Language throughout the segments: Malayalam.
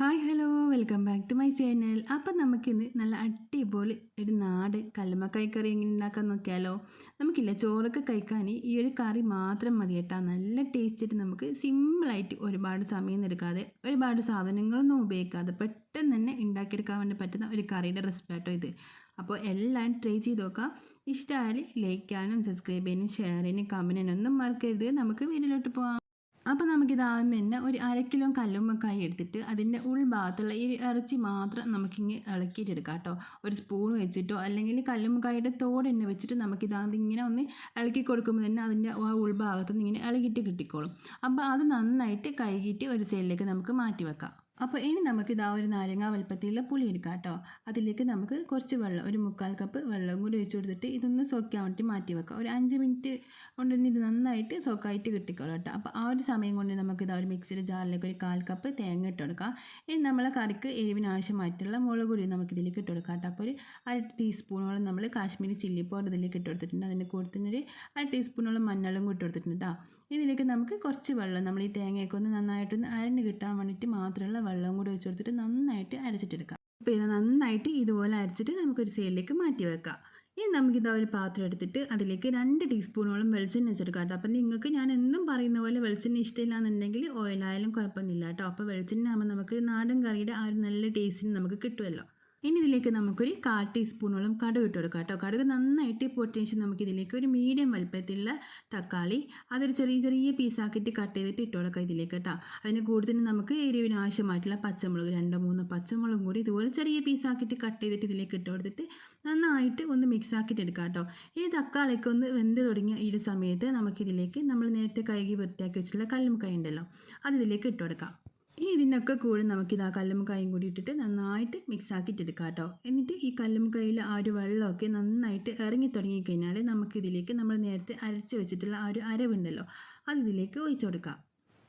Hi hello welcome back to my channel അപ്പം നമുക്കിന്ന് നല്ല അടിപൊളി ഒരു നാട് കല്ലുമ്മക്കായ് കറി എങ്ങനെ ഉണ്ടാക്കാൻ നോക്കിയാലോ? നമുക്കില്ല ചോറൊക്കെ കഴിക്കാൻ ഈ ഒരു കറി മാത്രം മതി കേട്ടോ. നല്ല ടേസ്റ്റ് നമുക്ക് സിമ്പിളായിട്ട് ഒരുപാട് സമയം എടുക്കാതെ ഒരുപാട് സാധനങ്ങളൊന്നും ഉപയോഗിക്കാതെ പെട്ടെന്ന് തന്നെ ഉണ്ടാക്കിയെടുക്കാൻ വേണ്ടി പറ്റുന്ന ഒരു കറിയുടെ റെസിപ്പി ആട്ടോ ഇത്. അപ്പോൾ എല്ലാം ട്രൈ ചെയ്ത് നോക്കാം. ഇഷ്ടമായാൽ ലൈക്ക് ചെയ്യാനും സബ്സ്ക്രൈബ് ചെയ്യാനും ഷെയർ ചെയ്യാനും കമന്റ് ചെയ്യാനും ഒന്നും മറക്കരുത്. നമുക്ക് വീട്ടിലോട്ട് പോകാം അപ്പോൾ നമുക്കിത് ആദ്യം തന്നെ ഒരു അര കിലോ കല്ലുമ്മക്കായി എടുത്തിട്ട് അതിന്റെ ഉൾഭാഗത്തുള്ള ഈ ഇറച്ചി മാത്രം നമുക്കിങ്ങ് ഇളക്കിയിട്ടെടുക്കാം കേട്ടോ. ഒരു സ്പൂൺ വെച്ചിട്ടോ അല്ലെങ്കിൽ കല്ലുമ്മക്കായുടെ തോട് തന്നെ വെച്ചിട്ട് നമുക്കിതാകത്ത് ഇങ്ങനെ ഒന്ന് ഇളക്കി കൊടുക്കുമ്പോൾ തന്നെ അതിന്റെ ആ ഉൾഭാഗത്ത് നിന്ന് ഇങ്ങനെ ഇളകിയിട്ട് കിട്ടിക്കോളും. അപ്പോൾ അത് നന്നായിട്ട് കഴുകിയിട്ട് ഒരു സൈഡിലേക്ക് നമുക്ക് മാറ്റി വെക്കാം. അപ്പോൾ ഇനി നമുക്ക് ഇതാ ഒരു നാരങ്ങ വലുപ്പത്തിലുള്ള പുളി എടുക്കാം കേട്ടോ. അതിലേക്ക് നമുക്ക് കുറച്ച് വെള്ളം ഒരു മുക്കാൽ കപ്പ് വെള്ളം കൂടി ഒഴിച്ച് കൊടുത്തിട്ട് ഇതൊന്ന് സോക്കാൻ വേണ്ടി മാറ്റി വെക്കാം. ഒരു അഞ്ച് മിനിറ്റ് കൊണ്ട് ഇത് നന്നായിട്ട് സോക്കായിട്ട് കിട്ടിക്കോളൂ കേട്ടോ. അപ്പോൾ ആ ഒരു സമയം കൊണ്ട് നമുക്ക് ഇതാ ഒരു മിക്സിയുടെ ജാറിലേക്ക് ഒരു കാൽ കപ്പ് തേങ്ങ ഇട്ട് കൊടുക്കാം. ഇനി നമ്മളെ കറിക്ക് എരിവിന് ആവശ്യമായിട്ടുള്ള മുളക് നമുക്ക് ഇതിലേക്ക് ഇട്ട് കൊടുക്കാം കേട്ടോ. അപ്പോൾ ഒരു അര ടീസ്പൂണോളം നമ്മൾ കാശ്മീരി ചില്ലി പൗഡർ ഇതിലേക്ക് ഇട്ട് കൊടുത്തിട്ടുണ്ട്. അതിന്റെ കൂട്ടത്തിനൊരു അര ടീസ്പൂണോളം മഞ്ഞളും കൂട്ടി കൊടുത്തിട്ടുണ്ട് കേട്ടോ. ഇതിലേക്ക് നമുക്ക് കുറച്ച് വെള്ളം നമ്മൾ ഈ തേങ്ങയൊക്കെ ഒന്ന് നന്നായിട്ടൊന്ന് അരഞ്ഞ് കിട്ടാൻ വേണ്ടിയിട്ട് മാത്രമുള്ള വെള്ളം കൂടി വെച്ച് കൊടുത്തിട്ട് നന്നായിട്ട് അരച്ചിട്ടെടുക്കാം. അപ്പോൾ ഇത് നന്നായിട്ട് ഇതുപോലെ അരച്ചിട്ട് നമുക്കൊരു സൈഡിലേക്ക് മാറ്റി വെക്കാം. ഇനി നമുക്കിതാ ഒരു പാത്രം എടുത്തിട്ട് അതിലേക്ക് രണ്ട് ടീസ്പൂണോളം വെളിച്ചെണ്ണ വെച്ചെടുക്കാം കേട്ടോ. അപ്പം നിങ്ങൾക്ക് ഞാൻ എന്നും പറയുന്ന പോലെ വെളിച്ചെണ്ണ ഇഷ്ടമില്ല എന്നുണ്ടെങ്കിൽ ഓയിലായാലും കുഴപ്പമൊന്നുമില്ല കേട്ടോ. അപ്പോൾ വെളിച്ചെണ്ണ ആകുമ്പോൾ നമുക്ക് നാടൻ കറിയുടെ ആ ഒരു നല്ല ടേസ്റ്റിന് നമുക്ക് കിട്ടുമല്ലോ. ഇനി ഇതിലേക്ക് നമുക്കൊരു കാൽ ടീസ്പൂണോളം കടുക് ഇട്ട് കൊടുക്കാം കേട്ടോ. കടുക് നന്നായിട്ട് പൊട്ടിയ ശേഷം നമുക്ക് ഇതിലേക്ക് ഒരു മീഡിയം വലുപ്പത്തിലുള്ള തക്കാളി അതൊരു ചെറിയ ചെറിയ പീസാക്കിയിട്ട് കട്ട് ചെയ്തിട്ട് ഇട്ട് കൊടുക്കാം ഇതിലേക്ക് കേട്ടോ. അതിന് കൂടുതൽ നമുക്ക് എരിവിന് ആവശ്യമായിട്ടുള്ള പച്ചമുളക് രണ്ടോ മൂന്നോ പച്ചമുളകും കൂടി ഇതുപോലെ ചെറിയ പീസാക്കിയിട്ട് കട്ട് ചെയ്തിട്ട് ഇതിലേക്ക് ഇട്ട് കൊടുത്തിട്ട് നന്നായിട്ട് ഒന്ന് മിക്സ് ആക്കിയിട്ട് എടുക്കാം കേട്ടോ. ഇനി തക്കാളിയൊക്കെ ഒന്ന് വെന്ത് തുടങ്ങിയ ഈ സമയത്ത് നമുക്കിതിലേക്ക് നമ്മൾ നേരത്തെ കഴുകി വൃത്തിയാക്കി വെച്ചിട്ടുള്ള കല്ലും കൈ ഉണ്ടല്ലോ അത് ഇതിലേക്ക് ഇട്ട് കൊടുക്കാം. ഇതിനൊക്കെ കൂടി നമുക്കിത് ആ കല്ലുമ്മക്കായും കൂടി ഇട്ടിട്ട് നന്നായിട്ട് മിക്സ് ആക്കിയിട്ടെടുക്കാം കേട്ടോ. എന്നിട്ട് ഈ കല്ലുമ്മക്കായിൽ ആ ഒരു വെള്ളമൊക്കെ നന്നായിട്ട് ഇറങ്ങി തുടങ്ങിക്കഴിഞ്ഞാൽ നമുക്കിതിലേക്ക് നമ്മൾ നേരത്തെ അരച്ച് വെച്ചിട്ടുള്ള ആ ഒരു അരവുണ്ടല്ലോ അതിലേക്ക് ഒഴിച്ചു കൊടുക്കാം.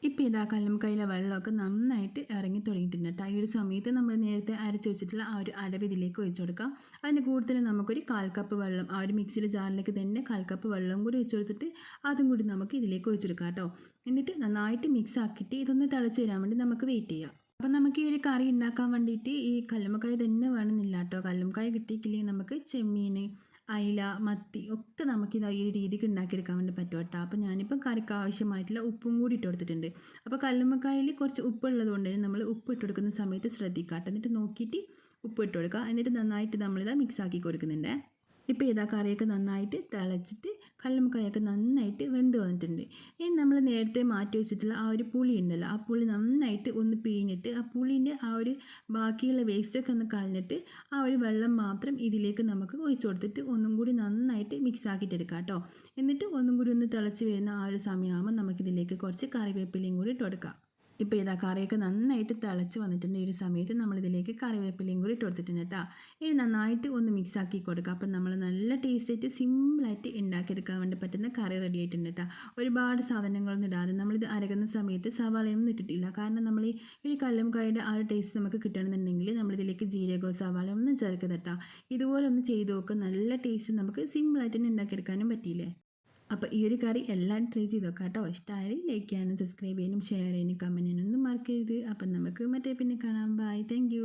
ഇപ്പോൾ ഇതാ കല്ലുമ്മക്കായിലെ വെള്ളമൊക്കെ നന്നായിട്ട് ഇറങ്ങി തുടങ്ങിയിട്ടുണ്ട് കേട്ടോ. ഈ ഒരു സമയത്ത് നമ്മൾ നേരത്തെ അരച്ച് വെച്ചിട്ടുള്ള ആ ഒരു അടവ് ഇതിലേക്ക് ഒഴിച്ചു കൊടുക്കാം. അതിന് കൂടുതൽ നമുക്കൊരു കാൽ കപ്പ് വെള്ളം ആ ഒരു മിക്സിയുടെ ജാറിലേക്ക് തന്നെ കാൽ കപ്പ് വെള്ളം കൂടി ഒഴിച്ചു കൊടുത്തിട്ട് അതും കൂടി നമുക്ക് ഇതിലേക്ക് ഒഴിച്ചെടുക്കാം കേട്ടോ. എന്നിട്ട് നന്നായിട്ട് മിക്സ് ആക്കിയിട്ട് ഇതൊന്ന് തിളച്ച് വരാൻ വേണ്ടി നമുക്ക് വെയിറ്റ് ചെയ്യാം. അപ്പം നമുക്ക് ഈ ഒരു കറി ഉണ്ടാക്കാൻ വേണ്ടിയിട്ട് ഈ കല്ലുമ്മക്കായ തന്നെ വേണമെന്നില്ല കേട്ടോ. കല്ലുമ്മക്കായ കിട്ടിയിട്ടില്ലെങ്കിൽ നമുക്ക് ചെമ്മീൻ അയില മത്തി ഒക്കെ നമുക്കിത് ഈ ഒരു രീതിക്ക് ഉണ്ടാക്കിയെടുക്കാൻ വേണ്ടി പറ്റും കേട്ടോ. അപ്പോൾ ഞാനിപ്പോൾ കറിക്ക് ആവശ്യമായിട്ടുള്ള ഉപ്പും കൂടി ഇട്ട് കൊടുത്തിട്ടുണ്ട്. അപ്പോൾ കല്ലുമ്മക്കായിൽ കുറച്ച് ഉപ്പുള്ളത് കൊണ്ട് തന്നെ നമ്മൾ ഉപ്പ് ഇട്ട് കൊടുക്കുന്ന സമയത്ത് ശ്രദ്ധിക്കാം എന്നിട്ട് നോക്കിയിട്ട് ഉപ്പ് ഇട്ട് കൊടുക്കുക. എന്നിട്ട് നന്നായിട്ട് നമ്മളിത് മിക്സ് ആക്കി കൊടുക്കുന്നുണ്ട്. ഇപ്പോൾ ഇതാ കറിയൊക്കെ നന്നായിട്ട് തിളച്ചിട്ട് കല്ലുമ്മക്കായൊക്കെ നന്നായിട്ട് വെന്ത് വന്നിട്ടുണ്ട്. ഇനി നമ്മൾ നേരത്തെ മാറ്റി വെച്ചിട്ടുള്ള ആ ഒരു പുളി ഉണ്ടല്ലോ ആ പുളി നന്നായിട്ട് ഒന്ന് പിഴിഞ്ഞിട്ട് ആ പുളിന്റെ ആ ഒരു ബാക്കിയുള്ള വേസ്റ്റൊക്കെ ഒന്ന് കളഞ്ഞിട്ട് ആ ഒരു വെള്ളം മാത്രം ഇതിലേക്ക് നമുക്ക് ഒഴിച്ചു കൊടുത്തിട്ട് ഒന്നും കൂടി നന്നായിട്ട് മിക്സ് ആക്കിയിട്ടെടുക്കാം കേട്ടോ. എന്നിട്ട് ഒന്നും കൂടി ഒന്ന് തിളച്ച് വരുന്ന ആ ഒരു സമയമാകുമ്പോൾ നമുക്കിതിലേക്ക് കുറച്ച് കറിവേപ്പിലയും കൂടി ഇട്ട് കൊടുക്കാം. ഇപ്പോൾ ഇതാ കറിയൊക്കെ നന്നായിട്ട് തിളച്ച് വന്നിട്ടുണ്ട്. ഈ ഒരു സമയത്ത് നമ്മളിതിലേക്ക് കറിവേപ്പിലയും കൂടി ഇട്ട് കൊടുത്തിട്ടുണ്ട് കേട്ടോ ഇനി നന്നായിട്ട് ഒന്ന് മിക്സ് ആക്കി കൊടുക്കുക അപ്പം നമ്മൾ നല്ല ടേസ്റ്റായിട്ട് സിമ്പിളായിട്ട് ഉണ്ടാക്കിയെടുക്കാൻ വേണ്ടി പറ്റുന്ന കറി റെഡി ആയിട്ടുണ്ട് കേട്ടോ ഒരുപാട് സാധനങ്ങളൊന്നും ഇടാതെ നമ്മളിത് അരകുന്ന സമയത്ത് സവാളയൊന്നും ഇട്ടിട്ടില്ല. കാരണം നമ്മൾ ഈ ഒരു കല്ലുംകായുടെ ആ ഒരു ടേസ്റ്റ് നമുക്ക് കിട്ടണമെന്നുണ്ടെങ്കിൽ നമ്മളിതിലേക്ക് ജീരകമോ സവാളയോ ഒന്നും ചേർക്കരുത് കേട്ടോ ഇതുപോലെ ഒന്ന് ചെയ്ത് നോക്കുക നല്ല ടേസ്റ്റ് നമുക്ക് സിമ്പിളായിട്ട് തന്നെ ഉണ്ടാക്കിയെടുക്കാനും പറ്റിയില്ലേ? അപ്പോൾ ഈ ഒരു കറി എല്ലാം ട്രൈ ചെയ്ത് നോക്കാം കേട്ടോ ഇഷ്ടമായാലും ലൈക്ക് ചെയ്യാനും സബ്സ്ക്രൈബ് ചെയ്യാനും ഷെയർ ചെയ്യാനും കമന്റ് ചെയ്യാനും ഒന്നും മറക്കരുത്. അപ്പം നമുക്ക് മറ്റേ പിന്നെ കാണാം. Bye thank